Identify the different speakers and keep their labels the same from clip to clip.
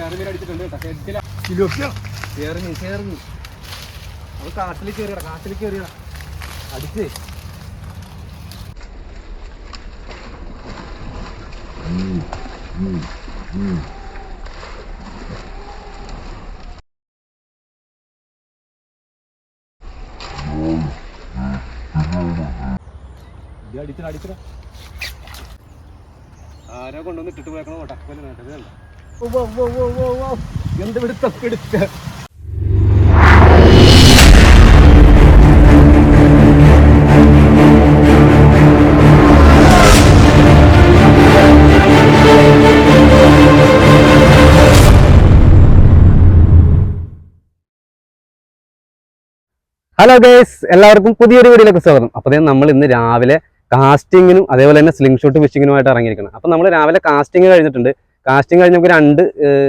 Speaker 1: അടിച്ചിട്ടുണ്ട് കേട്ടോ. ഹെഡില. ചേർമീൻ അത് കാട്ടിൽ കയറിയടാ കാട്ടിൽ കയറിയടാ അടിച്ചേ. ഇത് അടിച്ചടാ അടിച്ചടാ. ആരോ കൊണ്ടുവന്ന് ഇട്ടിട്ട് പോയേക്കണോ ടക്കൽ നേട്ടത് കണ്ട എന്ത് പിടുത്ത പിടുത്ത ഹലോ ഗൈസ് എല്ലാവർക്കും പുതിയൊരു വീഡിയോയിലേക്ക് സ്വാഗതം. അപ്പോൾ നമ്മൾ ഇന്ന് രാവിലെ കാസ്റ്റിങ്ങിനും അതേപോലെ തന്നെ സ്ലിംഗ് ഷോട്ട് ഫിഷിങ്ങിനുമായിട്ട് ഇറങ്ങിയിരിക്കണം അപ്പോൾ നമ്മൾ രാവിലെ കാസ്റ്റിംഗ് കഴിഞ്ഞിട്ടുണ്ട്. കാസ്റ്റിംഗ് കഴിഞ്ഞ് നമുക്ക് രണ്ട്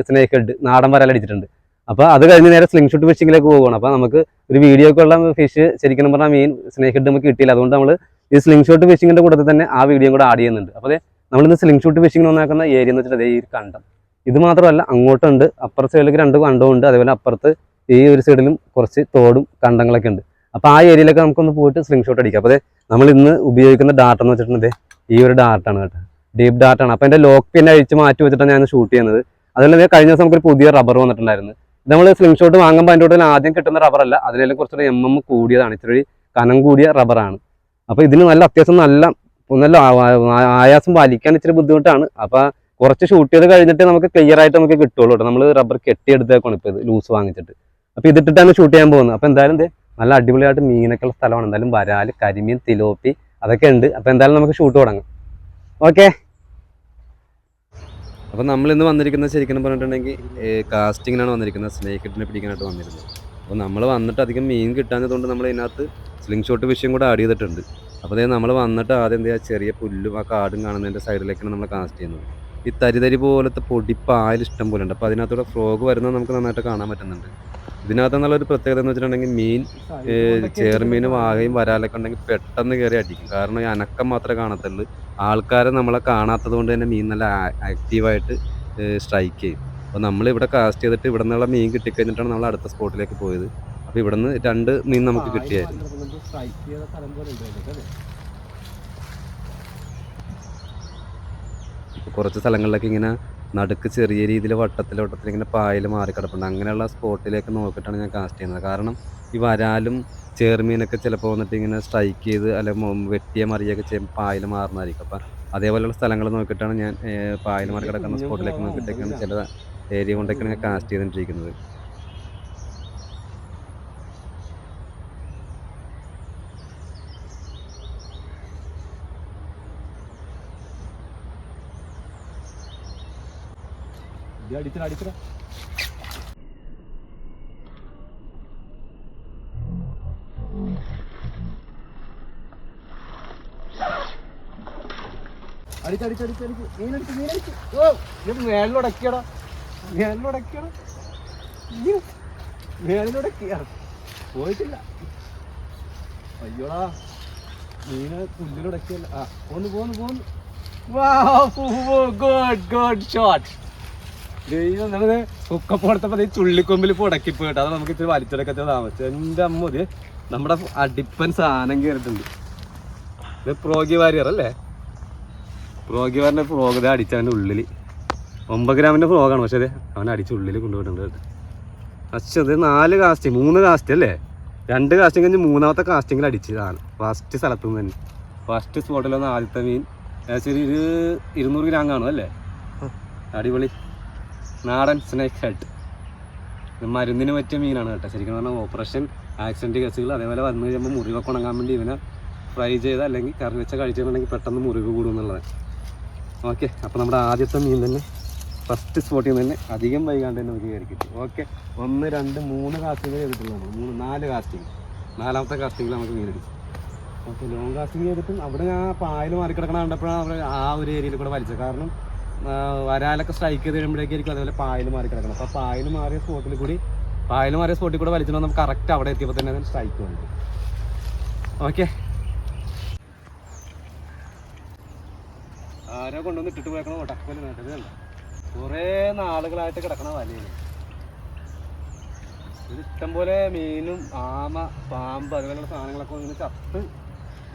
Speaker 1: സ്നേക്ക് ഹെഡ് നാടൻ വരാൽ അടിച്ചിട്ടുണ്ട്. അപ്പോൾ അത് കഴിഞ്ഞ് നേരെ സ്ലിംഗ് ഷൂട്ട് ഫിഷിങ്ങിലേക്ക് പോവുകയാണ് അപ്പോൾ നമുക്ക് ഒരു വീഡിയോക്കുള്ള ഫിഷ് ശരിക്കും പറഞ്ഞാൽ മീൻ സ്നേക്ക് ഹെഡ് നമുക്ക് കിട്ടിയില്ല. അതുകൊണ്ട് നമ്മൾ ഈ സ്ലിംഗ് ഷോട്ട് ഫിഷിങ്ങിന്റെ കൂട്ടത്തിൽ തന്നെ ആ വീഡിയോ കൂടെ ആഡ് ചെയ്യുന്നുണ്ട്. അപ്പോൾ നമ്മളിന്ന് സ്ലിംഗ് ഷൂട്ട് ഫിഷിംഗ് വന്നേക്കുന്ന ഏരിയ എന്ന് വെച്ചിട്ട് അതേ ഈ കണ്ടം. ഇത് മാത്രമല്ല അങ്ങോട്ടുണ്ട് അപ്പുറ സൈഡിലേക്ക് രണ്ട് കണ്ടവും ഉണ്ട്. അതേപോലെ അപ്പുറത്ത് ഈ ഒരു സൈഡിലും കുറച്ച് തോടും കണ്ടങ്ങളൊക്കെ ഉണ്ട്. അപ്പോൾ ആ ഏരിയയിലൊക്കെ നമുക്കൊന്ന് പോയിട്ട് സ്ലിംഗ് ഷോട്ട് അടിക്കാം. അപ്പോൾ നമ്മൾ ഇന്ന് ഉപയോഗിക്കുന്ന ഡാർട്ടെന്ന് വെച്ചിട്ടുണ്ടെങ്കിൽ ഈ ഒരു ഡാർട്ടാണ് കേട്ടോ. ഡീപ്പ് ഡാർട്ടാണ് അപ്പോൾ എന്റെ ലോക്ക് പിന്നെ അഴിച്ച് മാറ്റി വെച്ചിട്ടാണ് ഞാൻ ഷൂട്ട് ചെയ്യുന്നത്. അതുകൊണ്ട് കഴിഞ്ഞ ദിവസം നമുക്കൊരു പുതിയ റബ്ബർ വന്നിട്ടുണ്ടായിരുന്നു. നമ്മൾ സ്ലിം ഷോട്ട് വാങ്ങുമ്പോൾ അതിന്റെ ആദ്യം കിട്ടുന്ന റബ്ബറല്ല അതിലെല്ലാം കുറച്ചുകൂടി എം എം കൂടിയതാണ്. ഇച്ചിരി കനം കൂടിയ റബ്ബറാണ് അപ്പോൾ ഇതിന് നല്ല അത്യാവശ്യം നല്ല നല്ല ആയാസം വലിക്കാൻ ഇച്ചിരി ബുദ്ധിമുട്ടാണ്. അപ്പോൾ കുറച്ച് ഷൂട്ട് ചെയ്ത് കഴിഞ്ഞിട്ട് നമുക്ക് ക്ലിയർ ആയിട്ട് നമുക്ക് കിട്ടുള്ളൂ കേട്ടോ നമ്മൾ റബ്ബർ കെട്ടിയെടുത്തേക്കാണ് ഇപ്പോൾ ഇത് ലൂസ് വാങ്ങിച്ചിട്ട്. അപ്പോൾ ഇതിട്ടിട്ടാണ് ഷൂട്ട് ചെയ്യാൻ പോകുന്നത്. അപ്പോൾ എന്തായാലും നല്ല അടിപൊളിയായിട്ട് മീനൊക്കെ ഉള്ള സ്ഥലമാണ്. എന്തായാലും വരാൽ കരിമീൻ തിലോപ്പി അതൊക്കെ ഉണ്ട്. അപ്പോൾ എന്തായാലും നമുക്ക് ഷൂട്ട് തുടങ്ങാം. ഓക്കെ അപ്പോൾ നമ്മൾ ഇന്ന് വന്നിരിക്കുന്നത് ശരിക്കും പറഞ്ഞിട്ടുണ്ടെങ്കിൽ കാസ്റ്റിങ്ങിനാണ് വന്നിരിക്കുന്നത്. സ്നേക്ക് ഹെഡിനെ പിടിക്കാനായിട്ട് വന്നിരുന്നത്. അപ്പോൾ നമ്മൾ വന്നിട്ട് അധികം മീൻ കിട്ടാഞ്ഞതുകൊണ്ട് നമ്മൾ ഇതിനകത്ത് സ്ലിംഗ് ഷോട്ട് വിഷയം കൂടെ ആഡ് ചെയ്തിട്ടുണ്ട്. അപ്പോൾ അതായത് നമ്മൾ വന്നിട്ട് ആദ്യം എന്താ ചെറിയ പുല്ലും ആ കാടും കാണുന്നതിന്റെ സൈഡിലേക്കാണ് നമ്മൾ കാസ്റ്റ് ചെയ്യുന്നത്. ഈ തരിതരി പോലത്തെ പൊടിപ്പായൽ ഇഷ്ടം പോലെ ഉണ്ട്. അപ്പോൾ അതിനകത്തൂടെ ഫ്രോഗ് വരുന്നത് നമുക്ക് നന്നായിട്ട് കാണാൻ പറ്റുന്നുണ്ട്. ഇതിനകത്ത് എന്നുള്ളൊരു പ്രത്യേകത എന്ന് വെച്ചിട്ടുണ്ടെങ്കിൽ മീൻ ചേർമീൻ വാകയും വരാലൊക്കെ ഉണ്ടെങ്കിൽ പെട്ടെന്ന് കയറി അടിക്കും. കാരണം ഈ അനക്കം മാത്രമേ കാണത്തുള്ളൂ. ആൾക്കാരെ നമ്മളെ കാണാത്തത് കൊണ്ട് തന്നെ മീൻ നല്ല ആക്റ്റീവായിട്ട് സ്ട്രൈക്ക് ചെയ്യും. അപ്പോൾ നമ്മൾ ഇവിടെ കാസ്റ്റ് ചെയ്തിട്ട് ഇവിടെ നിന്നുള്ള മീൻ കിട്ടിക്കഴിഞ്ഞിട്ടാണ് നമ്മൾ അടുത്ത സ്പോട്ടിലേക്ക് പോയത്. അപ്പോൾ ഇവിടെ നിന്ന് രണ്ട് മീൻ നമുക്ക് കിട്ടിയായിരുന്നു കുറച്ച് സ്ഥലങ്ങളിലൊക്കെ ഇങ്ങനെ നടുക്ക് ചെറിയ രീതിയിൽ വട്ടത്തിൽ വട്ടത്തിൽ ഇങ്ങനെ പായൽ മാറിക്കിടപ്പുണ്ട് അങ്ങനെയുള്ള സ്പോട്ടിലേക്ക് നോക്കിയിട്ടാണ് ഞാൻ കാസ്റ്റ് ചെയ്യുന്നത്. കാരണം ഈ വരാലും ചേർമീനൊക്കെ ചിലപ്പോൾ വന്നിട്ട് ഇങ്ങനെ സ്ട്രൈക്ക് ചെയ്ത് അല്ലെങ്കിൽ വെട്ടിയ മറിയൊക്കെ ചെയ്യുമ്പോൾ പായൽ മാറുന്നതായിരിക്കും. അപ്പം അതേപോലെയുള്ള സ്ഥലങ്ങൾ നോക്കിയിട്ടാണ് ഞാൻ പായൽ മാറി കിടക്കുന്ന സ്പോട്ടിലേക്ക് നോക്കിയിട്ടൊക്കെയാണ് ചില ഏരിയ കൊണ്ടൊക്കെയാണ് ഞാൻ കാസ്റ്റ് ചെയ്തുകൊണ്ടിരിക്കുന്നത് അടിച്ചടാ അടിച്ചടാ. അടിച്ചടിച്ചടിച്ചടിച്ച് ഓ പോയിട്ടില്ല. അയ്യോടാ മീന് പുല്ലിലുടക്കിയല്ല. ആ പോന്ന് പോന്ന് പോന്ന്. ഗുഡ് ഗുഡ് ഷോട്ട് ദൈവം നമ്മൾ കുക്കപ്പോടത്തപ്പോ ഈ ചുള്ളിക്കൊമ്പിൽ ഇപ്പൊ ഉടക്കിപ്പോയിട്ട് അത് നമുക്ക് ഇച്ചിരി വലിച്ചെടുക്കത്തെ താമസിച്ചു എന്റെ അമ്മ ഇത് നമ്മുടെ അടിപ്പൻ സാധനം കയറിയിട്ടുണ്ട് ഇത് പ്രോഗി വാരിയർ അല്ലേ? പ്രോഗി വാരിന്റെ ഫ്രോഗ് ഇത് അടിച്ചവന്റെ ഉള്ളിൽ. ഒമ്പത് ഗ്രാമിന്റെ ഫ്രോഗാണ് പക്ഷെ അതെ അവൻ അടിച്ച് ഉള്ളിൽ കൊണ്ടുപോയിട്ടുണ്ട് കേട്ടോ. പക്ഷെ അത് നാല് കാസ്റ്റിംഗ് മൂന്ന് കാസ്റ്റ് അല്ലേ? രണ്ട് കാസ്റ്റിംഗ് കഴിഞ്ഞ് മൂന്നാമത്തെ കാസ്റ്റിങ്ങിൽ അടിച്ചതാണ്. ഫസ്റ്റ് സ്ഥലത്തു നിന്ന് തന്നെ. ഫസ്റ്റ് സ്പോട്ടിൽ വന്ന ആദ്യത്തെ മീൻ. ഏകദേശം ഒരു ഇരുന്നൂറ് ഗ്രാം കാണും അല്ലേ? അടിപൊളി. നാടൻ സ്നേക്ക് ഹെഡ് മരുന്നിന് പറ്റിയ മീനാണ് കേട്ടോ. ശരിക്കും പറഞ്ഞാൽ ഓപ്പറേഷൻ ആക്സിഡന്റ് കേസുകൾ അതേപോലെ വന്നു കഴിയുമ്പോൾ മുറിവൊക്കെ ഉണങ്ങാൻ വേണ്ടി ഇവനെ ഫ്രൈ ചെയ്ത് അല്ലെങ്കിൽ കറി വെച്ച കഴിച്ചിട്ടുണ്ടെങ്കിൽ പെട്ടെന്ന് മുറിവ് കൂടും എന്നുള്ളത്. ഓക്കെ അപ്പോൾ നമ്മുടെ ആദ്യത്തെ മീൻ തന്നെ ഫസ്റ്റ് സ്പോട്ടിൽ നിന്ന് തന്നെ അധികം വൈകാണ്ട് തന്നെ നമുക്ക് കയറി ഓക്കെ ഒന്ന് രണ്ട് മൂന്ന് കാസ്റ്റിംഗ് ചെയ്തിട്ടുള്ളൂ നമ്മൾ മൂന്ന് നാല് കാസ്റ്റിംഗ് നാലാമത്തെ കാസ്റ്റിംഗിൽ നമുക്ക് മീൻ അടിച്ചു ഓക്കെ ലോങ് കാസ്റ്റിംഗ് ചെയ്തിട്ടും അവിടെ ഞാൻ പായൽ മാറിക്കിടക്കണ കണ്ടപ്പോഴാണ് ആ ഒരു ഏരിയയിൽ കൂടെ വലിച്ചത്. കാരണം വരാലൊക്കെ സ്ട്രൈക്ക് ചെയ്ത് കഴിയുമ്പോഴേക്കായിരിക്കും അതേപോലെ പായൽ മാറി കിടക്കണം അപ്പോൾ പായൽ മാറിയ സ്പോട്ടിൽ കൂടി പായൽ മാറിയ സ്പോട്ടിൽ കൂടെ വലിച്ചിട്ട് നമുക്ക് കറക്റ്റ് അവിടെ എത്തിയപ്പോൾ തന്നെ അതിന് സ്ട്രൈക്ക് വന്നു. ഓക്കെ ആരോ കൊണ്ടുവന്ന് ഇട്ടിട്ട് പോയേക്കണോ ഒടക്കൽ നേട്ടത് കണ്ടോ? കുറേ നാളുകളായിട്ട് കിടക്കണ വലയാണ്. ഇത് ഇഷ്ടംപോലെ മീനും ആമ പാമ്പ് അതുപോലെയുള്ള സാധനങ്ങളൊക്കെ ഇങ്ങനെ ചത്ത്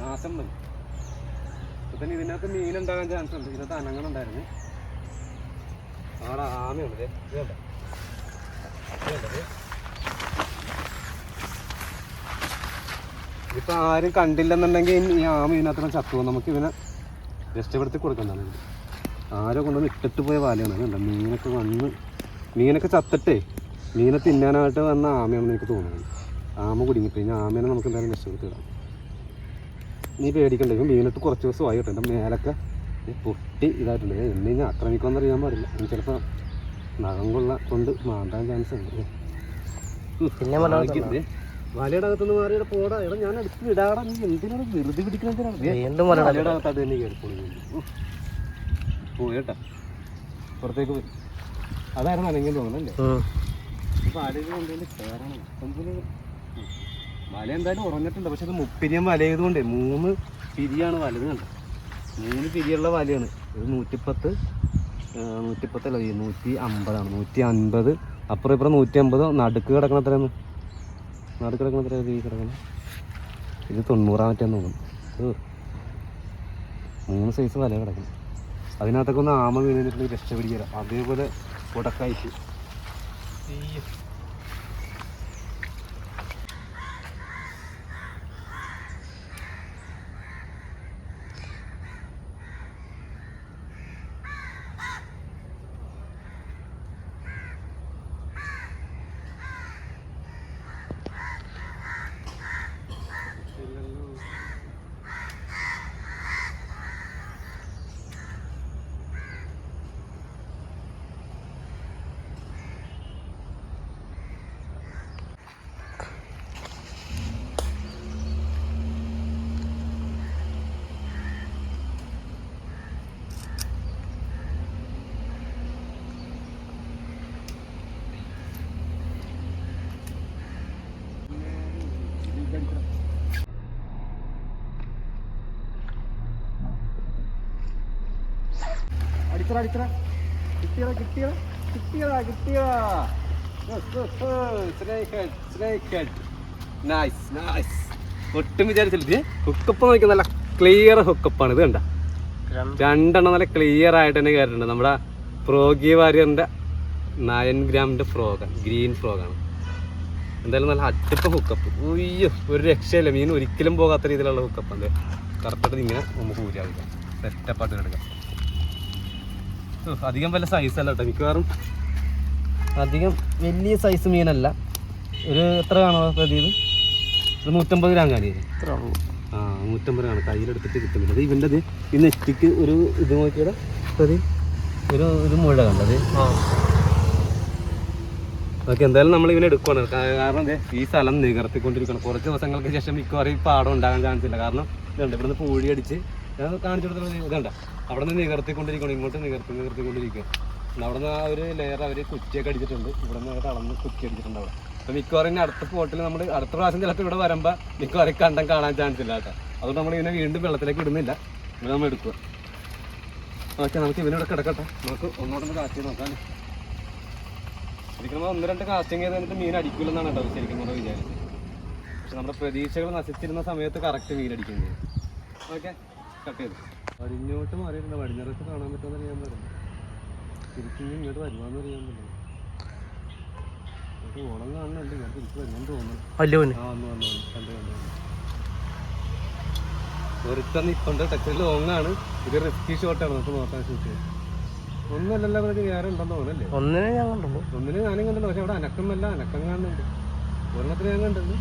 Speaker 1: നാശം വരും ഇപ്പം തന്നെ ഇതിനകത്ത് മീനുണ്ടാകാൻ ചാൻസ് ഉണ്ട്. ഇതിനകത്ത് അനങ്ങളുണ്ടായിരുന്നു ഇതിപ്പോ ആരും കണ്ടില്ലെന്നുണ്ടെങ്കിൽ ഈ ആമ ഇതിനകത്ത് ചത്തു നമുക്ക് ഇവനെ രക്ഷപ്പെടുത്തി ഇത്. ആരോ കൊണ്ടുവന്ന് ഇട്ടിട്ട് പോയ വാലയാണ് മീനൊക്കെ വന്ന് മീനൊക്കെ ചത്തിട്ടേ മീനെ തിന്നാനായിട്ട് വന്ന ആമയാണെന്ന് എനിക്ക് തോന്നുന്നത് ആമ കുടുങ്ങിപ്പോയി. ഇനി ആമേനെ നമുക്ക് എന്തായാലും രക്ഷപ്പെടുത്തിടാം നീ പേടിക്കണ്ടെങ്കിൽ മീനത്ത് കുറച്ച് ദിവസമായി കേട്ടോ. മേലൊക്കെ പൊട്ടി ഇതായിട്ടുണ്ട്. എന്നെ ഇനി ആക്രമിക്കുമെന്ന് അറിയാൻ പാടില്ല. ഇനി ചിലപ്പോൾ നഖം കൊള്ള കൊണ്ട് മാന്താൻ ചാൻസ് ഉണ്ട്.
Speaker 2: പിന്നെ
Speaker 1: വലയുടെ അകത്തുനിന്ന് മാറിയുടെ പോടാ. ഇവിടെ ഞാൻ അടുത്ത് ഇടാടാ നീ എന്തിനാണ് വെറുതെ പിടിക്കുന്നത് വലയുടെ അകത്തായിട്ട് തന്നെ കയറിപ്പോളി പോയേട്ടാ പുറത്തേക്ക് പോയി. അതായിരുന്നു അല്ലെങ്കിൽ തോന്നുന്നല്ലേ വലയിൽ കൊണ്ടുപോയി കയറണം. ഇഷ്ടംപോലെ വല എന്തായാലും ഉറഞ്ഞിട്ടുണ്ട്. പക്ഷെ അത് മുപ്പിരിയം വലയതുകൊണ്ടേ മൂന്ന് പിരിയാണ് വലത് കണ്ടത്. മൂന്ന് പിരിയുള്ള വലയാണ്. ഇത് നൂറ്റിപ്പത്ത് നൂറ്റിപ്പത്തല്ല നൂറ്റി അമ്പതാണ് നൂറ്റി അൻപത് അപ്പുറം ഇപ്പുറം നൂറ്റി അമ്പത് നടുക്ക് കിടക്കണ എത്രയാണ്? നടുക്ക് കിടക്കണ എത്രയാണ് ഈ കിടക്കണം? ഇത് തൊണ്ണൂറാമറ്റാന്ന് തോന്നുന്നു. മൂന്ന് സൈസ് വല കിടക്കണം. അതിനകത്തൊക്കെ ഒന്ന് ആമ വീണിട്ടുണ്ടെങ്കിൽ രക്ഷപിടിക്കാം അതേപോലെ ഉടക്കായിട്ട് അടിച്ചറ അടിച്ചറ കിട്ടിയടാ കിട്ടിയടാ കിട്ടിയടാ കിട്ടിയടാ. നൈസ് നൈസ് ഒട്ടും വിചാരിച്ചില്ല. ഹുക്കപ്പ് നോക്കി നല്ല ക്ലിയർ ഹുക്കപ്പാണ് ഇത് കണ്ട? രണ്ടെണ്ണം നല്ല ക്ലിയർ ആയിട്ട് തന്നെ കയറിയിട്ടുണ്ട് നമ്മുടെ പ്രോഗി വാരിയറിന്റെ നയൻ ഗ്രാമിന്റെ ഫ്രോഗ് ഗ്രീൻ ഫ്രോഗാണ് എന്തായാലും നല്ല അടിപ്പ ഹുക്കപ്പ് ഉയ്യോ ഒരു രക്ഷയില്ല. മീൻ ഒരിക്കലും പോകാത്ത രീതിയിലുള്ള ഹുക്കപ്പ് അല്ലേ കറക്റ്റായിട്ട് ഇങ്ങനെ നമുക്ക് ഊരാവില്ല സെറ്റപ്പായിട്ട് കിടക്കാം അധികം വല്ല സൈസ് അല്ല കേട്ടോ മിക്കവാറും. അധികം വലിയ സൈസ് മീനല്ല. ഒരു എത്ര കാണോ പ്രതീത്? ഒരു നൂറ്റമ്പത് ഗ്രാം കാണിയത്
Speaker 2: ഇത്ര ഉള്ളൂ.
Speaker 1: ആ നൂറ്റമ്പത് ആണ്. കയ്യിലെടുത്തിട്ട് കിട്ടുന്നില്ല അത് ഇവന്റെ അത് ഈ നെറ്റിക്ക് ഒരു ഇത് നോക്കിയുടെ പ്രതി ഒരു ഒരു മുഴ കണ്ടത്. ഓക്കെ എന്തായാലും നമ്മൾ ഇവനെ എടുക്കുവാണ്. കാരണം ദേ ഈ സ്ഥലം നികർത്തിക്കൊണ്ടിരിക്കണം. കുറച്ച് ദിവസങ്ങൾക്ക് ശേഷം മിക്കവാറും ഈ പാടം ഉണ്ടാകാൻ ചാൻസ് ഇല്ല. കാരണം ഇതുണ്ട് ഇവിടുന്ന് പൂഴി അടിച്ച് ഞാൻ കാണിച്ചു കൊടുത്തത് ഇതണ്ട. അവിടെ നിന്ന് നികർത്തിക്കൊണ്ടിരിക്കണം ഇങ്ങോട്ട് നികർത്തി നികർത്തിക്കൊണ്ടിരിക്കുക അവിടെ നിന്ന് ആ ഒരു ലെയർ അവർ കുറ്റിയൊക്കെ അടിച്ചിട്ടുണ്ട്. ഇവിടെ നിന്ന് അളന്ന് കുറ്റി അടിച്ചിട്ടുണ്ട് അവിടെ. അപ്പോൾ മിക്കവാറും അടുത്ത പോട്ടിൽ നമ്മൾ അടുത്ത പ്രാവശ്യം ചിലപ്പോൾ ഇവിടെ വരുമ്പോൾ മിക്കവാറും കണ്ടം കാണാൻ ചാൻസ് ഇല്ല കേട്ടോ. അതുകൊണ്ട് നമ്മൾ ഇതിനെ വീണ്ടും വെള്ളത്തിലേക്ക് ഇടുന്നില്ല. ഇവിടെ നമ്മൾ എടുക്കുക. ഓക്കെ നമുക്ക് ഇവനിവിടെ കിടക്കട്ടെ. നമുക്ക് ഒന്നോടൊന്ന് കാച്ചി നോക്കാം ശരിക്കും ഒന്ന് രണ്ട് കാസ്റ്റിംഗ് ചെയ്ത് എന്നിട്ട് മീൻ അടിക്കില്ലെന്നാണ് കേട്ടോ ശരിക്കും നമ്മൾ വിചാരിച്ചത് പക്ഷെ നമ്മുടെ പ്രതീക്ഷകൾ നശിച്ചിരുന്ന സമയത്ത് കറക്റ്റ് മീൻ അടിക്കുന്നത് ഓക്കെ? കട്ട് ചെയ്തു വടിഞ്ഞോട്ട് മാറിയിട്ടുണ്ട്. വടിഞ്ഞിറച്ച് കാണാൻ പറ്റുമെന്ന് അറിയാൻ പറ്റില്ല തിരിച്ചു ഇങ്ങോട്ട് വരുവാന്ന് അറിയാൻ പറ്റില്ല നമുക്ക് ഓണം കാണുന്നുണ്ട്. ഞാൻ തിരിച്ചു വരുന്നു തോന്നുന്നു. ആ വന്നു വന്നു വന്നു. കണ്ടു കണ്ടു ഒരുത്തൻ നിപ്പുണ്ട് ടച്ച് ലോങ്ങാണ് ഇത് റിസ്കി ഷോട്ടാണ് നമുക്ക് നോക്കാൻ ഷൂട്ട് ഒന്നല്ലല്ലോ അവർക്ക് വേറെ ഉണ്ടെന്ന് തോന്നല്ലേ
Speaker 2: ഒന്നിനെ ഞാൻ കണ്ടുള്ളൂ
Speaker 1: ഒന്നിനെ ഞാനും കണ്ടല്ലോ പക്ഷെ അവിടെ അനക്കമല്ല. അനക്കം കാണുന്നുണ്ട്. ഒരെണ്ണത്തിന് ഞാൻ കണ്ടത്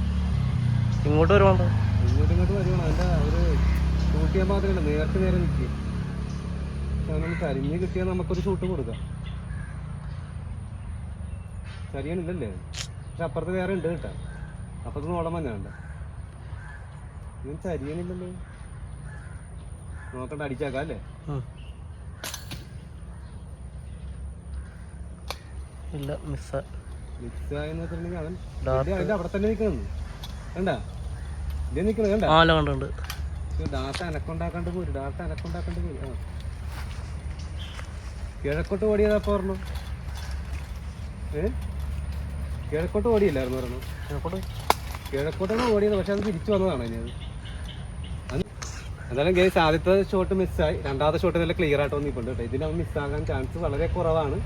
Speaker 2: ഇങ്ങോട്ട് വരുവാണ്ടോ?
Speaker 1: ഇങ്ങോട്ട് ഇങ്ങോട്ട് വരുവാണ്. അതിന്റെ ഒരു ഷൂട്ട് ചെയ്യാൻ മാത്രമല്ല നേരത്തെ നേരെ നിൽക്കുക നമുക്ക് കരിഞ്ഞ് കിട്ടിയാൽ നമുക്കൊരു ഷൂട്ട് കൊടുക്കാം. കരിയണില്ലല്ലേ പക്ഷെ അപ്പുറത്ത് വേറെ ഉണ്ട് കേട്ടാ. അപ്പുറത്ത് നോളം മഞ്ഞുണ്ട് ഇവൻ ചരിയണില്ലല്ലോ നോക്കണ്ട അടിച്ചാക്കാം അല്ലേ?
Speaker 2: ഇല്ല മിസ്
Speaker 1: മിക്സ് ആയെന്ന് വെച്ചിട്ടുണ്ടെങ്കിൽ അവൻ അവിടെ തന്നെ നിൽക്കുന്നു കണ്ടാ? ഇതേ നിൽക്കണം കണ്ടാ?
Speaker 2: ആല കണ്ടുണ്ട്
Speaker 1: ഡാറ്റ അനക്കുണ്ടാക്കാണ്ട് പോരും ഡാറ്റ അനക്കുണ്ടാക്കാണ്ട് പോരും ആ. കിഴക്കോട്ട് ഓടിയതാ പറഞ്ഞു ഏ? കിഴക്കോട്ട് ഓടിയില്ലായിരുന്നു പറഞ്ഞു
Speaker 2: കിഴക്കോട്ട്?
Speaker 1: കിഴക്കോട്ടാണ് ഓടിയത് പക്ഷെ അത് തിരിച്ചു വന്നതാണ് ഇനി അത്. എന്തായാലും ഗേസ് ആദ്യത്തെ ഷോട്ട് മിസ്സായി രണ്ടാമത്തെ ഷോട്ട് നല്ല ക്ലിയർ ആയിട്ട് വന്നിട്ടുണ്ട് കേട്ടോ. ഇതിന് മിസ്സാകാൻ ചാൻസ് വളരെ കുറവാണ്.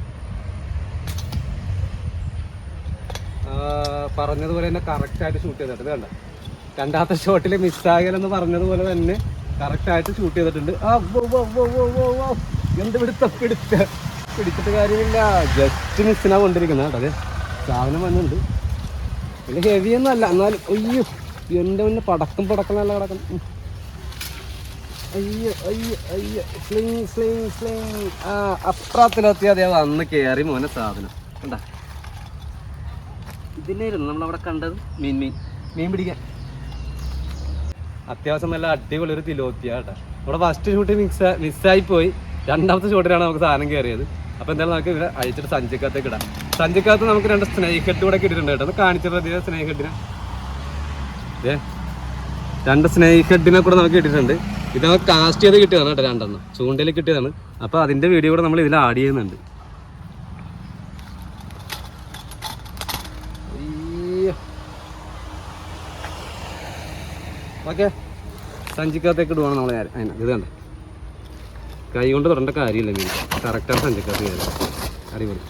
Speaker 1: പറഞ്ഞതുപോലെ തന്നെ കറക്റ്റ് ആയിട്ട് ഷൂട്ട് ചെയ്തിട്ടുണ്ട്. കണ്ട? രണ്ടാമത്തെ ഷോട്ടിൽ മിസ്സാകലെന്ന് പറഞ്ഞതുപോലെ തന്നെ കറക്റ്റായിട്ട് ഷൂട്ട് ചെയ്തിട്ടുണ്ട്. എന്ത് പിടുത്ത പിടിച്ചിട്ട് കാര്യമില്ല. ജസ്റ്റ് മിസ്സിനാ കൊണ്ടിരിക്കുന്നത് അതെ. സാധനം വന്നിട്ടുണ്ട്. വലിയ ഹെവി ഒന്നും അല്ല. എന്നാലും അയ്യോ എന്റെ മുന്നേ പടക്കം പടക്കം നല്ല കിടക്കണം. അയ്യോ അയ്യോ അയ്യോ. സ്ലിങ് സ്ലിങ് സ്ലിങ് ആ അപ്രാത്തിലെത്തി അതേ അന്ന് കയറി മോനെ സാധനം. കണ്ടാ? ഇതിനായിരുന്നു നമ്മളവിടെ കണ്ടത് മീൻ മീൻ. മീൻ പിടിക്കാൻ. അത്യാവശ്യം നല്ല അടിപൊളി ഒരു തിലോത്തിയ കേട്ടോ. നമ്മുടെ ഫസ്റ്റ് ഷൂട്ട് മിക്സ് മിസ്സായി പോയി രണ്ടാമത്തെ ഷൂട്ടിലാണ് നമുക്ക് സാധനം കയറിയത് അപ്പോൾ എന്തായാലും നമുക്ക് ഇവിടെ അഴിച്ചിട്ട് സഞ്ചിക്കകത്തേക്ക് ഇടാം. സഞ്ചിക്കകത്ത് നമുക്ക് രണ്ട് സ്നേഹ് കൂടെ ഇട്ടിട്ടുണ്ട് കേട്ടോ. ഒന്ന് കാണിച്ചിട്ട് സ്നേഹ് രണ്ട് സ്നേഹ് കൂടെ നമുക്ക് കിട്ടിയിട്ടുണ്ട്. ഇത് കാസ്റ്റ് ചെയ്ത് കിട്ടിയതാണ് കേട്ടോ രണ്ടെണ്ണം. ചൂണ്ടയിൽ കിട്ടിയതാണ്. അപ്പോൾ അതിന്റെ വീഡിയോ കൂടെ നമ്മൾ ഇതിൽ ആഡ് ചെയ്യുന്നുണ്ട്. ഓക്കെ. സഞ്ചിക്കകത്തേക്ക് ഇടുവാണ് നമ്മൾ അതിനാ ഇത് കണ്ടേ? കൈ കൊണ്ട് തൊടേണ്ട കാര്യമില്ല മീൻ കറക്റ്റാണ് സഞ്ചിക്കകത്ത് കയറി അടിപൊളി.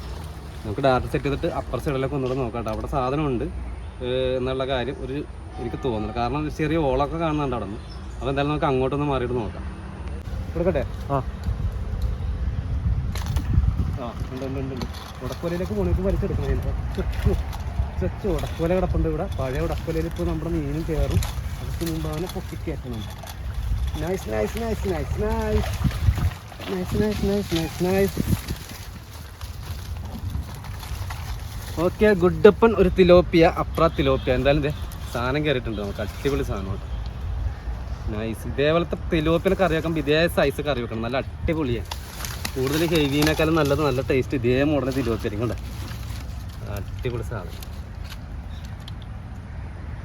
Speaker 1: നമുക്ക് ഡാറ്റ സെറ്റ് ചെയ്തിട്ട് അപ്പർ സൈഡിലൊക്കെ ഒന്നുകൂടെ നോക്കാം അവിടെ സാധനമുണ്ട്. എന്നുള്ള കാര്യം ഒരു എനിക്ക് തോന്നുന്നു കാരണം ചെറിയ ഓളൊക്കെ കാണുന്നുണ്ട് അവിടെ നിന്ന് അപ്പോൾ എന്തായാലും നമുക്ക് അങ്ങോട്ടൊന്ന് മാറിയിട്ട് നോക്കാം. കൊടുക്കട്ടെ?
Speaker 2: ആ.
Speaker 1: ആ ഉണ്ട് ഉണ്ട് ഉണ്ട് ഉടക്കോലയിലേക്ക് പോണേക്ക് വലിച്ചെടുക്കണം. ചെച്ച്. ഉടക്കോല കിടപ്പുണ്ട് ഇവിടെ. പഴയ ഉടക്കോലയിൽ ഇപ്പോൾ നമ്മുടെ മീനും കയറും. അതിന് മുമ്പ് അവനെ പൊക്കിക്കയറ്റണം nice nice nice nice nice nice nice nice nice nice okay ഗുഡപ്പൻ ഒരു തിലോപ്പിയ അപ്ര തിലോപ്പിയ എന്തായാലും ഇതേ സാധനം കയറിയിട്ടുണ്ട് നമുക്ക്. അടിപൊളി സാധനമാണ്. നൈസ് ഇതേപോലത്തെ തിലോപ്പിനെ കറി വെക്കുമ്പോൾ ഇതേ സൈസ് കറി വെക്കണം. നല്ല അടിപൊളിയാണ് കൂടുതൽ ഹെവീനേക്കാളും നല്ലത് നല്ല ടേസ്റ്റ് ഇതേ മോഡൽ തിലോപ്പിയ കണ്ടോ? അടിപൊളി സാധനം.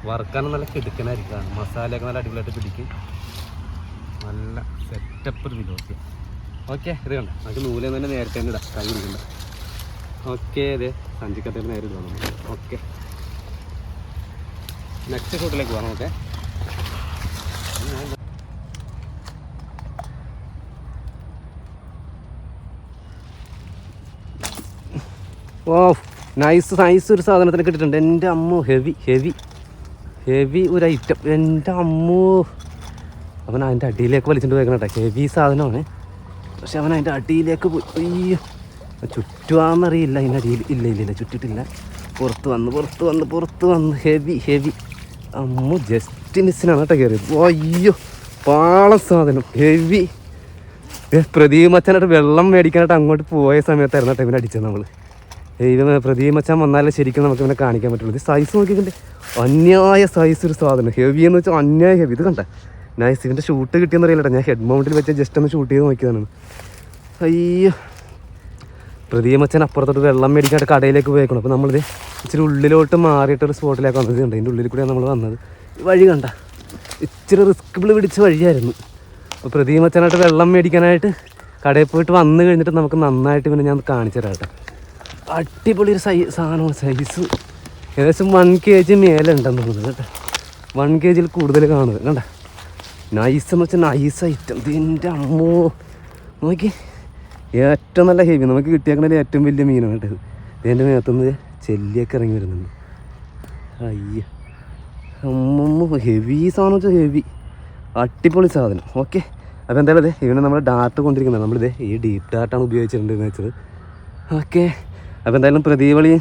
Speaker 1: വറുക്കാനും നല്ല കിടുക്കനായിരിക്കും. മസാലയൊക്കെ നല്ല അടിപൊളിയായിട്ട് പിടിക്കും. നല്ല സെറ്റപ്പ് ഒരു തിരുവത്തി ഓക്കെ. ഇത് കണ്ട? നമുക്ക് നൂലിൽ തന്നെ നേരത്തെ തന്നെ ഇടാം. കൈ പിടിക്കണ്ട. ഓക്കെ അതെ സഞ്ചിക്കത്തേക്ക് നേരെ ഇടുവാണ് ഓക്കെ. നെക്സ്റ്റ് ഷൂട്ടിലേക്ക് പോകാം ഓക്കെ ഓ നൈസ് നൈസ് ഒരു സാധനത്തിന് കിട്ടിയിട്ടുണ്ട്. എന്റെ അമ്മു ഹെവി ഹെവി ഹെവി ഒരു ഐറ്റം എന്റെ അമ്മു. അവൻ അതിന്റെ അടിയിലേക്ക് വലിച്ചിട്ട് പോയിക്കണം കേട്ടോ. ഹെവി സാധനമാണ്. പക്ഷെ അവൻ അതിന്റെ അടിയിലേക്ക് പോയി. ചുറ്റുവാന്നറിയില്ല. അതിന്റെ അടിയിൽ ഇല്ല ഇല്ല ഇല്ല. ചുറ്റിട്ടില്ല. പുറത്ത് വന്ന് പുറത്ത് വന്ന് പുറത്ത് വന്ന്. ഹെവി ഹെവി അമ്മു ജസ്റ്റ് മിസ്സിനാണ് കേട്ടോ കയറിയത് ഓ അയ്യോ. പാളം സാധനം. ഹെവി പ്രദീപ് വെള്ളം മേടിക്കാനായിട്ട് അങ്ങോട്ട് പോയ സമയത്തായിരുന്നു കേട്ടോ ഇവനെ അടിച്ചത് നമ്മൾ ഇവൻ പ്രദീപ് മച്ചാൻ വന്നാലേ ശരിക്കും നമുക്ക് ഇവനെ കാണിക്കാൻ പറ്റുള്ളൂ. ഇത് സൈസ് നോക്കിക്കണ്ടേ. അന്യായ സൈസ് ഒരു സാധനം. ഹെവി എന്ന് വെച്ചാൽ അന്യായ ഹെവി ഇത് കണ്ട? നൈസ് ഇതിന്റെ ഷൂട്ട് കിട്ടിയെന്ന് അറിയില്ല ഞാൻ ഹെഡ് മൗണ്ടിൽ വെച്ച് ജസ്റ്റ് ഒന്ന് ഷൂട്ട് ചെയ്ത് നോക്കിയതാണ്. അയ്യോ. പ്രതിമച്ചൻ മച്ചാൻ അപ്പുറത്തോട്ട് വെള്ളം മേടിക്കാനായിട്ട് കടയിലേക്ക് പോയേക്കണം. അപ്പോൾ നമ്മളിത് ഇച്ചിരി ഉള്ളിലോട്ട് മാറിയിട്ട് ഒരു സ്പോട്ടിലേക്ക് വന്നത് കണ്ട. ഇതിന്റെ ഉള്ളിൽ കൂടെയാണ് നമ്മൾ വന്നത്. വഴി കണ്ട? ഇച്ചിരി റിസ്ക്കിൾ പിടിച്ച വഴിയായിരുന്നു. അപ്പോൾ പ്രതിമച്ചനായിട്ട് മച്ചാനായിട്ട് വെള്ളം മേടിക്കാനായിട്ട് കടയിൽ പോയിട്ട് വന്നു കഴിഞ്ഞിട്ട് നമുക്ക് നന്നായിട്ട് പിന്നെ ഞാൻ കാണിച്ചു തരാം കേട്ടോ. അടിപൊളി ഒരു സൈ സാധനമാണ് സൈസ് ഏകദേശം വൺ കെ ജി മേലെ ഉണ്ടെന്ന് തോന്നുന്നത് കേട്ടോ. വൺ കെ ജിയിൽ കൂടുതൽ കാണുന്നത്. കണ്ട? നൈസ് എന്ന് വെച്ചാൽ നൈസ് ഐറ്റം ഇതിന്റെ അമ്മോ. നോക്കി ഏറ്റവും നല്ല ഹെവി നമുക്ക് കിട്ടിയേക്കണതിൽ ഏറ്റവും വലിയ മീനാണ് കേട്ടത് ഇതിന്റെ മേത്തുനിന്ന് ചെല്ലിയൊക്കെ ഇറങ്ങി വരുന്നുണ്ട്. അയ്യ. അമ്മമ്മ ഹെവി സാധനം വെച്ചാൽ ഹെവി അടിപൊളി സാധനം. ഓക്കെ അപ്പോൾ എന്തായാലും അതെ ഇവനെ നമ്മൾ ഡാർട്ട് കൊണ്ടിരിക്കുന്നത് നമ്മളിത് ഈ ഡീപ്പ് ഡാർട്ടാണ് ഉപയോഗിച്ചിട്ടുണ്ടെന്ന് വെച്ചത്. ഓക്കെ അപ്പോൾ എന്തായാലും പ്രദീപളി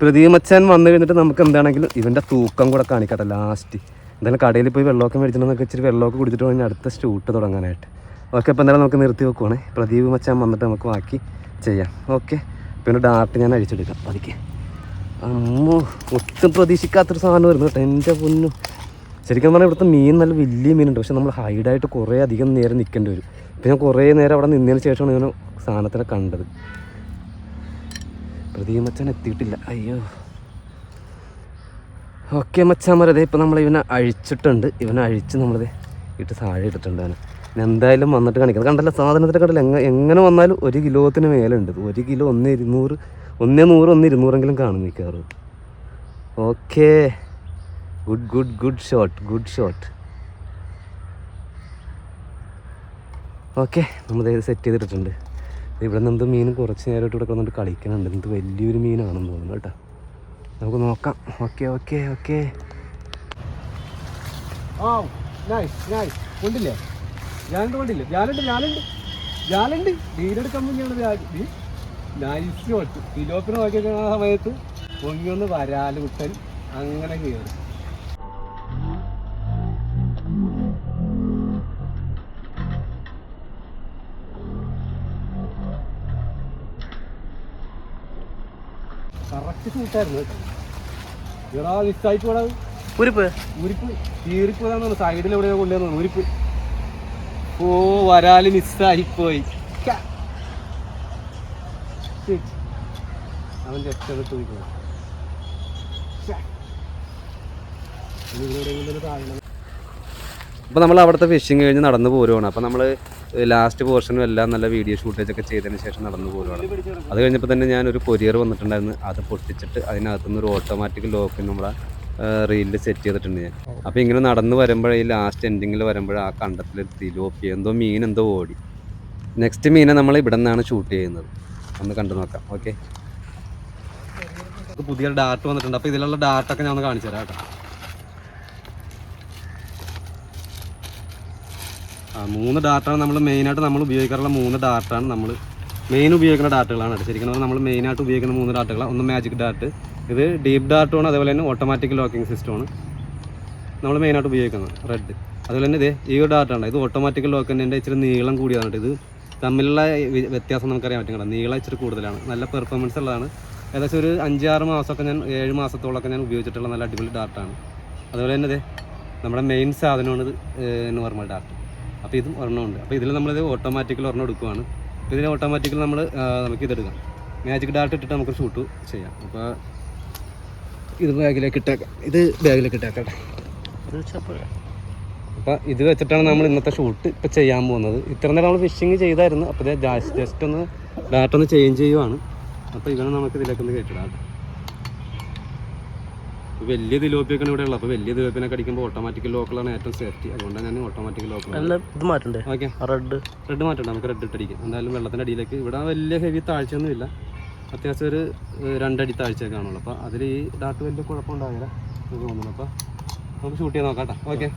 Speaker 1: പ്രദീപച്ചൻ വന്നു കഴിഞ്ഞിട്ട് നമുക്ക് എന്താണെങ്കിലും ഇവന്റെ തൂക്കം കൂടെ കാണിക്കട്ടെ ലാസ്റ്റ് എന്തായാലും കടയിൽ പോയി വെള്ളമൊക്കെ മേടിച്ചിട്ടുണ്ടെന്നൊക്കെ ഇച്ചിരി വെള്ളമൊക്കെ കുടിച്ചിട്ട് പോയി അടുത്ത ഷൂട്ട് തുടങ്ങാനായിട്ട്. ഓക്കെ അപ്പോൾ എന്തായാലും നമുക്ക് നിർത്തി വെക്കുവാണേ. പ്രദീപ് മച്ചാൻ വന്നിട്ട് നമുക്ക് ബാക്കി ചെയ്യാം. ഓക്കെ പിന്നെ ഡാർട്ട് ഞാൻ അഴിച്ചെടുക്കാം പതുക്കെ. അമ്മോ ഒട്ടും പ്രതീക്ഷിക്കാത്തൊരു സാധനം വരുന്നു കേട്ടോ എന്റെ പൊന്നു. ശരിക്കും പറഞ്ഞാൽ ഇവിടുത്തെ മീൻ നല്ല വലിയ മീനുണ്ട്. പക്ഷെ നമ്മൾ ഹൈഡായിട്ട് കുറേ അധികം നേരം നിൽക്കേണ്ടി വരും. പിന്നെ ഞാൻ കുറേ നേരം അവിടെ നിന്നതിന് ശേഷമാണ് ഇങ്ങനെ സാധനത്തിനെ കണ്ടത്. പ്രദീപ് മച്ചാൻ എത്തിയിട്ടില്ല. അയ്യോ. ഓക്കെ മച്ചാൻ മരതേ ഇപ്പം നമ്മൾ ഇവനെ അഴിച്ചിട്ടുണ്ട്. ഇവനെ അഴിച്ച് നമ്മളിത് ഇട്ട് താഴെ ഇട്ടിട്ടുണ്ട് അവനെ. എന്തായാലും വന്നിട്ട് കാണിക്കുന്നത് കണ്ടല്ലോ സാധനത്തിന്റെ കടൽ എങ്ങനെ എങ്ങനെ വന്നാലും ഒരു കിലോത്തിന് മേലുണ്ട് ഒരു കിലോ ഒന്ന് ഇരുന്നൂറ് ഒന്നേ നൂറ് ഒന്ന് ഇരുന്നൂറെങ്കിലും കാണും മിക്കവാറും. Okay. Good good good shot good shot. Okay. ഇത് സെറ്റ് ചെയ്തിട്ടുണ്ട് ഇവിടെ നിന്ന് എന്ത് മീൻ കുറച്ച് നേരമായിട്ട് ഇവിടെ കിടന്നിട്ട് കളിക്കുന്നുണ്ട് എന്ത് വലിയൊരു മീനാണെന്ന് തോന്നുന്നു കേട്ടോ. നമുക്ക് നോക്കാം. Okay okay okay. ആ നൈസ് നൈസ് കൊണ്ടില്ലേ? ഞാനുണ്ട് കൊണ്ടില്ലേ? ഞാനുണ്ട് ഞാനുണ്ട്. ഞാനുണ്ട്. മീനെടുക്കാൻ മുന്നെയാണ് നൈസ് ഷോട്ട് ഫിലോപ്പിന് നോക്കിയ സമയത്ത് പൊങ്ങി ഒന്ന് വരാൽ കുട്ടൻ അങ്ങനെ കയറി കറക്റ്റ് ഷൂട്ടായിരുന്നു പോടാ
Speaker 2: ഉരിപ്പ്.
Speaker 1: കീറിപ്പോയതാന്ന് സൈഡിൽ കൊണ്ടുവന്നു ഓ വരാൽ മിസ്സായിപ്പോയി. അവൻ രക്ഷപ്പെട്ടു പോയിക്കോ അപ്പോൾ നമ്മൾ അവിടുത്തെ ഫിഷിങ് കഴിഞ്ഞ് നടന്നു പോരുവാണ്. അപ്പോൾ നമ്മൾ ലാസ്റ്റ് പോർഷനും എല്ലാം നല്ല വീഡിയോ ഷൂട്ടേജ് ഒക്കെ ചെയ്തതിന് ശേഷം നടന്നു പോവുകയാണ്. അത് കഴിഞ്ഞപ്പോൾ തന്നെ ഞാൻ ഒരു കൊറിയർ വന്നിട്ടുണ്ടായിരുന്നു. അത് പൊട്ടിച്ചിട്ട് അതിനകത്തുനിന്ന് ഒരു ഓട്ടോമാറ്റിക് ലോക്ക് നമ്മുടെ റീലിൽ സെറ്റ് ചെയ്തിട്ടുണ്ട് ഞാൻ. അപ്പോൾ ഇങ്ങനെ നടന്ന് വരുമ്പോഴേ ലാസ്റ്റ് എൻഡിങ്ങിൽ വരുമ്പോഴേ ആ കണ്ടത്തിൽ തിലോപ്പി എന്തോ മീൻ എന്തോ ഓടി. നെക്സ്റ്റ് മീനെ നമ്മൾ ഇവിടെ നിന്നാണ് ഷൂട്ട് ചെയ്യുന്നത്. ഒന്ന് കണ്ടു നോക്കാം. ഓക്കെ പുതിയ ഡാർട്ട് വന്നിട്ടുണ്ട്. അപ്പോൾ ഇതിലുള്ള ഡാർട്ടൊക്കെ ഞാൻ ഒന്ന് കാണിച്ചു തരാം കേട്ടോ. മൂന്ന് ഡാറ്റാണ് നമ്മൾ മെയിനായിട്ട് നമ്മൾ ഉപയോഗിക്കാറുള്ള മൂന്ന് ഡാറ്റാണ് നമ്മൾ മെയിൻ ഉപയോഗിക്കുന്ന ഡാറ്റകളാണ് ശരിക്കും നമ്മൾ മെയിനായിട്ട് ഉപയോഗിക്കുന്ന മൂന്ന് ഡാറ്റകളാണ് ഒന്ന് മാജിക് ഡാറ്റ് ഇത് ഡീപ്പ് ഡാറ്റുമാണ് അതേപോലെ തന്നെ ഓട്ടോമാറ്റിക് ലോക്കിംഗ് സിസ്റ്റമാണ് നമ്മൾ മെയിനായിട്ട് ഉപയോഗിക്കുന്നത്. റെഡ് അതുപോലെ തന്നെ ഇതേ ഈ ഒരു ഡാറ്റാണ് ഇത് ഓട്ടോമാറ്റിക് ലോക്കിന്റെ ഇച്ചിരി നീളം കൂടിയതാണ്. ഇത്. തമ്മിലുള്ള വ്യത്യാസം നമുക്കറിയാൻ പറ്റും കേട്ടോ. നീളം ഇച്ചിരി കൂടുതലാണ്. നല്ല പെർഫോമൻസ് ഉള്ളതാണ്. ഏകദേശം ഒരു അഞ്ചാറ് മാസമൊക്കെ ഞാൻ ഏഴ് മാസത്തോളമൊക്കെ ഞാൻ ഉപയോഗിച്ചിട്ടുള്ള നല്ല അടിപൊളി ഡാറ്റാണ് അതുപോലെ തന്നെ ഇതേ നമ്മുടെ മെയിൻ സാധനമാണ് നോർമൽ ഡാർട്ട് അപ്പോൾ ഇതും ഒരെണ്ണമുണ്ട് അപ്പോൾ ഇതിൽ നമ്മളിത് ഓട്ടോമാറ്റിക്കൽ ഒരെണ്ണം എടുക്കുവാണ്. അപ്പോൾ ഇതിൽ ഓട്ടോമാറ്റിക്കൽ നമ്മൾ നമുക്ക് ഇതെടുക്കാം. മാജിക് ഡാർട്ട് ഇട്ടിട്ട് നമുക്ക് ഷൂട്ട് ചെയ്യാം. അപ്പോൾ ഇത് ബാഗിലേക്ക് ഇട്ടേക്കാം. ഇത് ബാഗിലേക്ക് ഇട്ടേക്കാം അപ്പോൾ ഇത് വെച്ചിട്ടാണ് നമ്മൾ ഇന്നത്തെ ഷൂട്ട് ഇപ്പോൾ ചെയ്യാൻ പോകുന്നത്. ഇത്ര നേരം നമ്മൾ ഫിഷിങ് ചെയ്തായിരുന്നു. അപ്പോൾ ജസ്റ്റ് ഒന്ന് ഡാറ്റ ഒന്ന് ചേഞ്ച് ചെയ്യുവാണ്. അപ്പോൾ ഇവനെ നമുക്ക് ഇതിലേക്ക് ഒന്ന് കയറ്റിടാം. വലിയ ദിലോപ്പിയൊക്കെയാണ് ഇവിടെ ഉള്ളത് അപ്പോൾ വലിയ ദിലോപ്പിനൊക്കെ അടിക്കുമ്പോൾ ഓട്ടോമാറ്റിക് ലോക്കലാണ് ഏറ്റവും സേഫ്റ്റി അതുകൊണ്ടാണ് ഞാൻ ഓട്ടോമാറ്റിക് ലോക്കൽ
Speaker 2: ഇത് മാറ്റണ്ടേ?
Speaker 1: ഓക്കെ.
Speaker 2: റെഡ്
Speaker 1: റെഡ് മാറ്റണ്ട നമുക്ക് റെഡ് ഇട്ടടിക്കാം. എന്തായാലും വെള്ളത്തിന്റെ അടിയിലേക്ക് ഇവിടെ വലിയ ഹെവി താഴ്ചയൊന്നുമില്ല. അത്യാവശ്യം ഒരു രണ്ടടി താഴ്ചയൊക്കെ കാണുള്ളൂ. അപ്പോൾ അതിൽ ഈ ഡാട്ട് വലിയ കുഴപ്പമുണ്ടാകില്ല എനിക്ക് തോന്നുന്നു. അപ്പോൾ നമുക്ക് ഷൂട്ട് ചെയ്ത് നോക്കാം കേട്ടോ. Okay.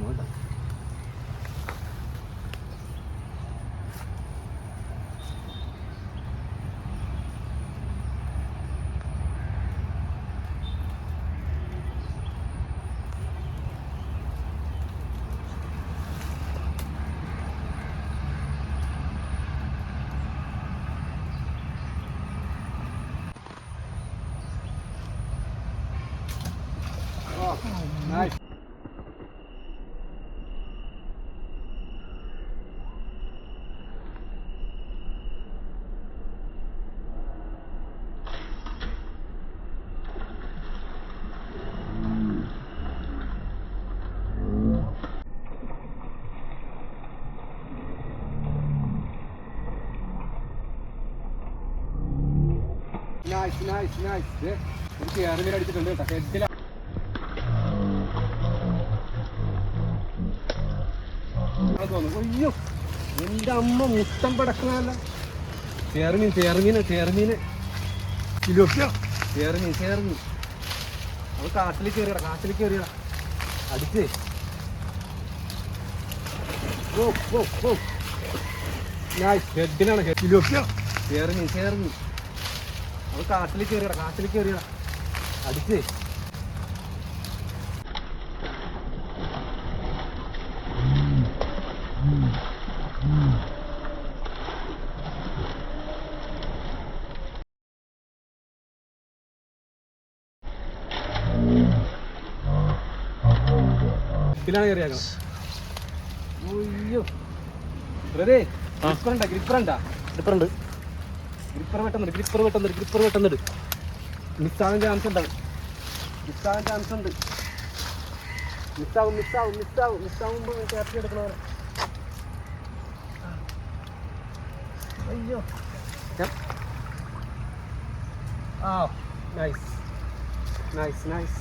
Speaker 1: Nice. Nice nice nice കേട്ടോ. അമ്മ മുത്തം പടക്കണല്ല ചേർമീൻ ചേർമീന് ചേർമീന്. കിലോപ്പിയോ ചേർമീൻ ചേർമീൻ. അത് കാട്ടിൽ കയറിയടാ കാട്ടിൽ കയറിയടാ അടിച്ച്. ഓ ഓ ഓ നൈസ് ഹെഡിനാണ് കിലോപ്പിയോ ചേർമീൻ ചേർമീൻ. അത് കാട്ടിൽ കയറിയട കാട്ടിൽ കയറിയട അടിച്ചേ ഇതിലാണ് കയറിയാക്കണം അയ്യോ. ഗ്രിപ്പറുണ്ടാ ഗ്രിപ്പറുണ്ടാ ഗ്രിപ്പർ വെട്ടുന്നുണ്ട് ഗ്രിപ്പർ വെട്ടുന്നുണ്ട് ഗ്രിപ്പർ വെട്ടുന്നുണ്ട് മിസ്സാകാൻ ചാൻസ് ഉണ്ടാവും മിസ്സാകാൻ ചാൻസ് ഉണ്ട് മിസ്സാവും മിസ്സാവും മിസ്സാവും മിസ്സാവുമ്പോൾ ക്യാപ്ചർ എടുക്കണവരെ. അയ്യോ. ആ നൈസ് നൈസ് നൈസ്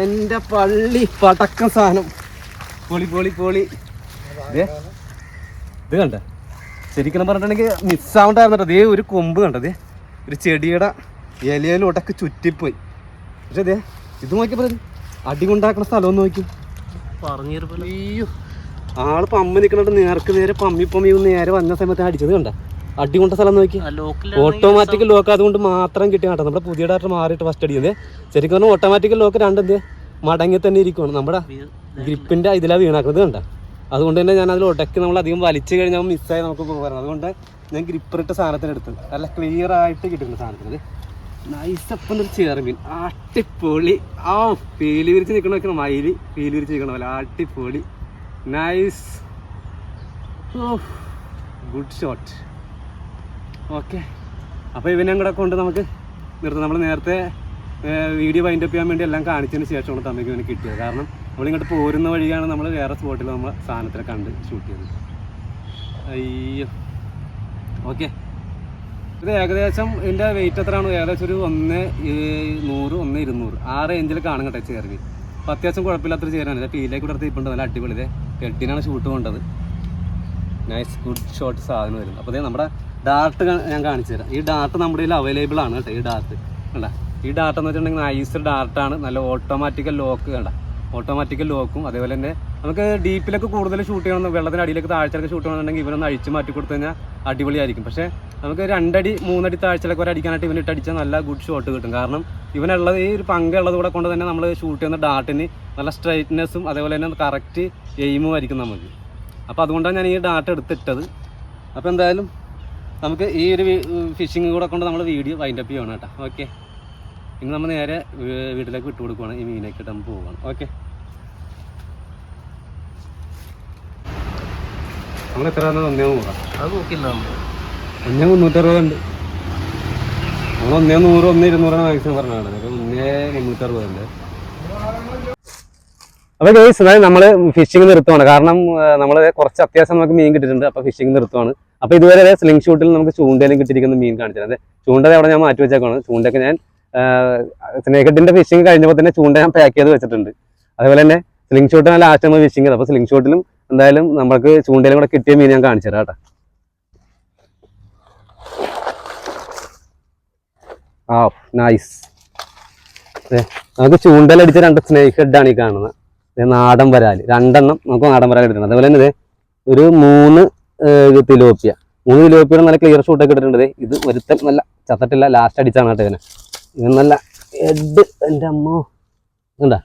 Speaker 1: എന്റെ പള്ളി പടക്കം സാധനം. പൊളി പൊളി പൊളി. ഇത് കണ്ട? ശരിക്കും പറഞ്ഞിട്ടുണ്ടെങ്കിൽ മിസ്സാവണ്ടായിരുന്നു ദേ ഒരു കൊമ്പ് കണ്ടത് ഒരു ചെടിയുടെ ഇലയിലോട്ടൊക്കെ ചുറ്റിപ്പോയി. പക്ഷെ അതെ ഇത് നോക്കിയപ്പോൾ അടി കൊണ്ടാക്കണ സ്ഥലം നോക്കി.
Speaker 2: പറഞ്ഞു
Speaker 1: അയ്യോ. ആൾ പമ്മ നിൽക്കണോണ്ട് നേർക്ക് നേരെ പമ്മി പമ്മി നേരെ വന്ന സമയത്ത് അടിച്ചത് കണ്ട? അടി കൊണ്ട സ്ഥലം നോക്കി. ഓട്ടോമാറ്റിക് ലോക്ക് അതുകൊണ്ട് മാത്രം കിട്ടിയ കേട്ടോ നമ്മുടെ പുതിയ ഡാറ്റർ മാറിയിട്ട് ഫസ്റ്റ് അടിക്കുന്നത് ശരിക്കും പറഞ്ഞാൽ ഓട്ടോമാറ്റിക് ലോക്ക് രണ്ടെന്ത് മടങ്ങി തന്നെ ഇരിക്കുവാണ്. നമ്മുടെ ഗ്രിപ്പിന്റെ ഇതിലാ വീണാക്കുന്നത് കണ്ട? അതുകൊണ്ട് തന്നെ ഞാൻ അതിൽ ഉടക്കി നമ്മൾ അധികം വലിച്ചു കഴിഞ്ഞാൽ മിസ്സായി നമുക്ക് പോകാറുണ്ട് അതുകൊണ്ട് ഞാൻ ഗ്രിപ്പറിട്ട സാധനത്തിന് എടുത്തു നല്ല ക്ലിയർ ആയിട്ട് കിട്ടുന്ന സാധനത്തിന്. നൈസ് അപ്പം ഒരു ചേർമീൻ അട്ടിപ്പൊളി ആ പേലി വിരിച്ച് നിൽക്കണ വെക്കണം മയിൽ പീലി വിരിച്ച് നിൽക്കണ പോലെ. അട്ടിപ്പൊളി നൈസ് ഓ ഗുഡ് ഷോട്ട് ഓക്കെ അപ്പോൾ ഇവനെ കൂടെ കൊണ്ട് നമുക്ക് നിർത്താം. നമ്മൾ നേരത്തെ വീഡിയോ വൈൻഡപ്പ് ചെയ്യാൻ വേണ്ടി എല്ലാം കാണിച്ചതിന് ശേഷമാണ് തമ്മിക്ക് ഇവന് കിട്ടിയത്. കാരണം നമ്മളിങ്ങോട്ട് പോരുന്ന വഴിയാണ് നമ്മൾ വേറെ സ്പോട്ടിൽ നമ്മൾ സാധനത്തിനെ കണ്ട് ഷൂട്ട് ചെയ്തത്. അയ്യോ. ഓക്കെ ഇത് ഏകദേശം ഇതിന്റെ വെയിറ്റ് എത്രയാണ്? ഏകദേശം ഒരു ഒന്ന് നൂറ് ഒന്ന് ഇരുന്നൂറ്. ആ റേഞ്ചിൽ കാണും കേട്ടോ ചേർന്ന് അപ്പോൾ അത്യാവശ്യം കുഴപ്പമില്ലാത്തൊരു ചേരാണ് പീലേക്ക് ഇവിടെ തീപ്പുണ്ട് നല്ല അടിപൊളി ഇതേ. എട്ടിനാണ് ഷൂട്ട് കൊണ്ടത്. നൈസ് ഗുഡ് ഷോട്ട് സാധനം വരുന്നത് അപ്പോൾ നമ്മുടെ ഡാർട്ട് ഞാൻ കാണിച്ചു തരാം. ഈ ഡാർട്ട് നമ്മുടെ കയ്യിൽ അവൈലബിൾ ആണ് കേട്ടോ ഈ ഡാർട്ട് കണ്ട? ഈ ഡാർട്ട് എന്ന് വെച്ചിട്ടുണ്ടെങ്കിൽ നൈസ് ഡാർട്ടാണ് നല്ല ഓട്ടോമാറ്റിക്കൽ ലോക്ക് കണ്ട? ഓട്ടോമാറ്റിക്കൽ ലോക്കും. അതേപോലെ തന്നെ നമുക്ക് ഡീപ്പിലൊക്കെ കൂടുതൽ ഷൂട്ട് ചെയ്യണം വെള്ളത്തിന് അടിയിലേക്ക് താഴ്ചയിലൊക്കെ ഷൂട്ട് ചെയ്യണമെന്നുണ്ടെങ്കിൽ ഇവനൊന്ന് അഴിച്ച് മാറ്റി കൊടുത്തു കഴിഞ്ഞാൽ അടിപൊളിയായിരിക്കും. പക്ഷേ നമുക്ക് രണ്ടടി മൂന്നടി താഴ്ചയിലൊക്കെ വരെ അടിക്കാനായിട്ട് ഇവനിട്ട് അടിച്ചാൽ നല്ല ഗുഡ് ഷോട്ട് കിട്ടും. കാരണം ഇവനുള്ളത് ഈ ഒരു പങ്കുള്ളത് കൂടെ കൊണ്ട് തന്നെ നമ്മൾ ഷൂട്ട് ചെയ്യുന്ന ഡാർട്ടിന് നല്ല സ്ട്രൈറ്റ്നെസ്സും അതേപോലെ തന്നെ കറക്റ്റ് എയിമും ആയിരിക്കും നമുക്ക്. അപ്പോൾ അതുകൊണ്ടാണ് ഞാൻ ഈ ഡാറ്റ എടുത്തിട്ടത്. അപ്പോൾ എന്തായാലും നമുക്ക് ഈ ഒരു ഫിഷിങ് കൂടെ കൊണ്ട് നമ്മൾ വീഡിയോ വൈൻഡപ്പ് ചെയ്യണം കേട്ടോ. ഓക്കെ ഇനി നമ്മൾ നേരെ വീട്ടിലേക്ക് വിട്ടു കൊടുക്കുവാണ്. ഈ മീനൊക്കെ ഇട്ട് നമ്മൾ പോവുകയാണ് ഓക്കെ നമ്മൾ എത്ര ഒന്നേ നൂറാ.
Speaker 2: അത് നോക്കില്ല നമ്മൾ
Speaker 1: ഒന്നേ നമ്മൾ നൂറ് ഒന്നേ ഇരുന്നൂറാണ് മാക്സിമം പറഞ്ഞത്. അപ്പോൾ ഒന്നേ മുന്നൂറ്ററുപത് ഉണ്ട്. അപ്പോൾ ഗൈസ് അതായത് നമ്മൾ ഫിഷിംഗ് നിർത്തുവാണ്. കാരണം നമ്മൾ കുറച്ച് അത്യാവശ്യം നമുക്ക് മീൻ കിട്ടിയിട്ടുണ്ട്. അപ്പോൾ ഫിഷിംഗ് നിർത്തുവാണ്. അപ്പോൾ ഇതുവരെ സ്ലിംഗ് ഷൂട്ടിൽ നമുക്ക് ചൂണ്ടയിലും കിട്ടിയിരിക്കുന്ന മീൻ കാണിച്ചത്. അതെ ചൂണ്ടത് അവിടെ ഞാൻ മാറ്റി വെച്ചേക്കാണ് ചൂണ്ടയൊക്കെ ഞാൻ സ്നേഹത്തിന്റെ ഫിഷിംഗ് കഴിഞ്ഞപ്പോൾ തന്നെ ചൂണ്ട ഞാൻ പാക്ക് ചെയ്ത് വെച്ചിട്ടുണ്ട്. അതേപോലെ തന്നെ സ്ലിംഗ് ഷോട്ട് ലാസ്റ്റ് നമ്മൾ ഫിഷിംഗ് ചെയ്തത്. അപ്പോൾ സ്ലിംഗ് ഷോട്ടിലും എന്തായാലും നമ്മൾക്ക് ചൂണ്ടയിലും കൂടെ കിട്ടിയ മീൻ ഞാൻ കാണിച്ചു തരാം ആ നൈസ് നമുക്ക് ചൂണ്ടലടിച്ച രണ്ട് സ്നേക്ക് ഹെഡാണ് ഈ കാണുന്നത്. നാടൻ വരാൽ. രണ്ടെണ്ണം നമുക്ക് നാടൻ വരാൽ എടുക്കണം അതേപോലെ തന്നെ ഒരു മൂന്ന് തിലോപ്പിയ മൂന്ന് തിലോപ്പിയുടെ നല്ല ക്ലിയർ ഷൂട്ടൊക്കെ ഇട്ടിട്ടുണ്ട് ഇത് ഒരുത്തം നല്ല ചത്തട്ടില്ല ലാസ്റ്റ് അടിച്ചാണ് കേട്ടോ ഇതിനെ ഇത് നല്ല ഹെഡ് എന്റെ അമ്മ. എന്താ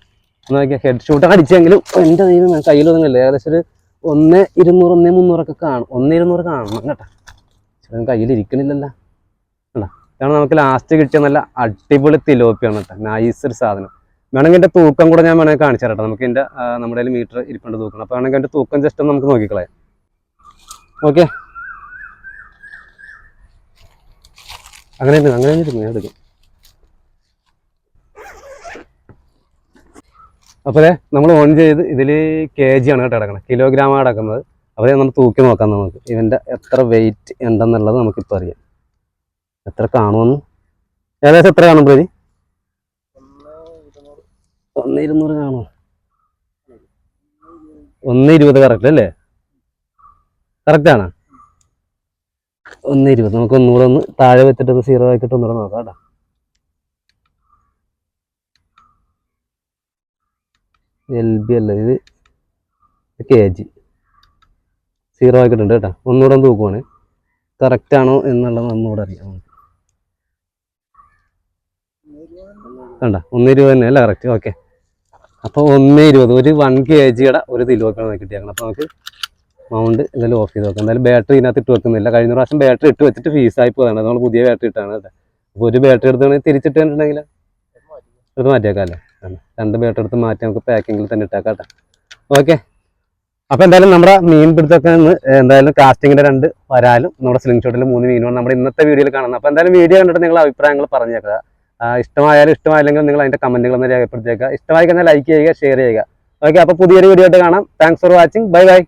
Speaker 1: നോക്കിയാൽ ഹെഡ് ഷൂട്ടൊക്കെ അടിച്ചെങ്കിലും എന്റെ ദൈവം കയ്യിലൊന്നുമില്ല ഏകദേശം ഒരു ഒന്ന് ഇരുന്നൂറ് ഒന്നേ മുന്നൂറൊക്കെ കാണും. ഒന്ന് ഇരുന്നൂറ് കാണണം കേട്ടോ. പക്ഷെ കയ്യിൽ ഇരിക്കണില്ലല്ലോ. കണ്ടോ? ഇതാണ് നമുക്ക് ലാസ്റ്റ് കിട്ടിയ നല്ല അടിപൊളി തിലോപ്പിയാണ് കേട്ടോ. നൈസ് ഒരു സാധനം. വേണമെങ്കിൽ എന്റെ തൂക്കം കൂടെ ഞാൻ വേണമെങ്കിൽ കാണിച്ചു തരാം കേട്ടോ. നമുക്ക് എന്റെ നമ്മുടെ കയ്യിൽ മീറ്റർ ഇരിപ്പുണ്ട് തൂക്കണം അപ്പോൾ വേണമെങ്കിൽ എന്റെ തൂക്കം ജസ്റ്റ് നമുക്ക് നോക്കിക്കളയാം. ഓക്കെ. അങ്ങനെ അങ്ങനെ ഞാൻ എടുക്കും. അപ്പോൾ നമ്മൾ ഓൺ ചെയ്ത് ഇതിൽ കെ ജി ആണ് കേട്ടോ കിടക്കുന്നത് കിലോഗ്രാമാണ് അടക്കുന്നത്. അപ്പോൾ നമ്മൾ തൂക്കി നോക്കാം നമുക്ക്. ഇവന്റെ എത്ര വെയിറ്റ് ഉണ്ടെന്നുള്ളത് നമുക്കിപ്പോൾ അറിയാം. എത്ര കാണുമെന്ന്? ഏകദേശം എത്ര കാണും പ്രതി ഒന്ന് ഇരുന്നൂറ് കാണുമോ? ഒന്ന് ഇരുപത് കറക്റ്റ് അല്ലേ? കറക്റ്റ് ആണ്? ഒന്ന് ഇരുപത്. നമുക്ക് ഒന്നുകൂടെ ഒന്ന് താഴെ വെച്ചിട്ട് സീറോ ആക്കിയിട്ട് ഒന്നുകൂടെ നോക്കാം കേട്ടോ. എൽ ബി അല്ല? ഇത് കെ ജി സീറോ ആക്കിയിട്ടുണ്ട് കേട്ടോ. ഒന്നുകൂടെ ഒന്ന് തൂക്കുവാണ്. കറക്റ്റ് ആണോ എന്നുള്ളത് ഒന്നുകൂടെ അറിയാം. കണ്ട? ഒന്ന് ഇരുപത് തന്നെ അല്ല? കറക്റ്റ് ഓക്കെ അപ്പോൾ ഒന്ന് ഇരുപത് ഒരു വൺ കെ ജിയുടെ ഒരു തിലോക്കാണ് കിട്ടിയേക്കണം. അപ്പോൾ നമുക്ക് മൗണ്ട് എന്തായാലും ഓഫ് ചെയ്ത് നോക്കാം എന്തായാലും ബാറ്ററി ഇതിനകത്ത് ഇട്ട് വെക്കുന്നില്ല. കഴിഞ്ഞ പ്രാവശ്യം ബാറ്ററി ഇട്ട് വെച്ചിട്ട് ഫീസായി പോയതാണ്. നമ്മൾ പുതിയ ബാറ്ററി ഇട്ടാണ് കേട്ടോ. അപ്പോൾ ഒരു ബാറ്ററി എടുത്താണെങ്കിൽ തിരിച്ചിട്ടുണ്ടെങ്കിൽ എടുത്ത് മാറ്റിയേക്കാം അല്ലേ രണ്ട് ബേട്ട് എടുത്ത് മാറ്റി നമുക്ക് പാക്കിങ്ങിൽ തന്നെ ഇട്ടേക്കാം കേട്ടോ. ഓക്കെ അപ്പോൾ എന്തായാലും നമ്മുടെ മീൻ പിടുത്തൊക്കെ എന്തായാലും കാസ്റ്റിങ്ങിന്റെ രണ്ട് വരാലും നമ്മുടെ സ്ലിംഗ് ഷോട്ടിൽ മൂന്ന് മീനുമാണ് നമ്മുടെ ഇന്നത്തെ വീഡിയോയിൽ കാണുന്നത്. അപ്പോൾ എന്തായാലും വീഡിയോ കണ്ടിട്ട് നിങ്ങൾ അഭിപ്രായങ്ങൾ പറഞ്ഞേക്കുക. ഇഷ്ടമായാലും ഇഷ്ടമായില്ലെങ്കിലും നിങ്ങൾ അതിന്റെ ഒന്ന് രേഖപ്പെടുത്തിയേക്കുക. ഇഷ്ടമായി കഴിഞ്ഞാൽ ലൈക്ക് ചെയ്യുക ഷെയർ ചെയ്യുക. ഓക്കെ അപ്പോൾ പുതിയൊരു വീഡിയോ ആയിട്ട് കാണാം. Thanks for watching bye bye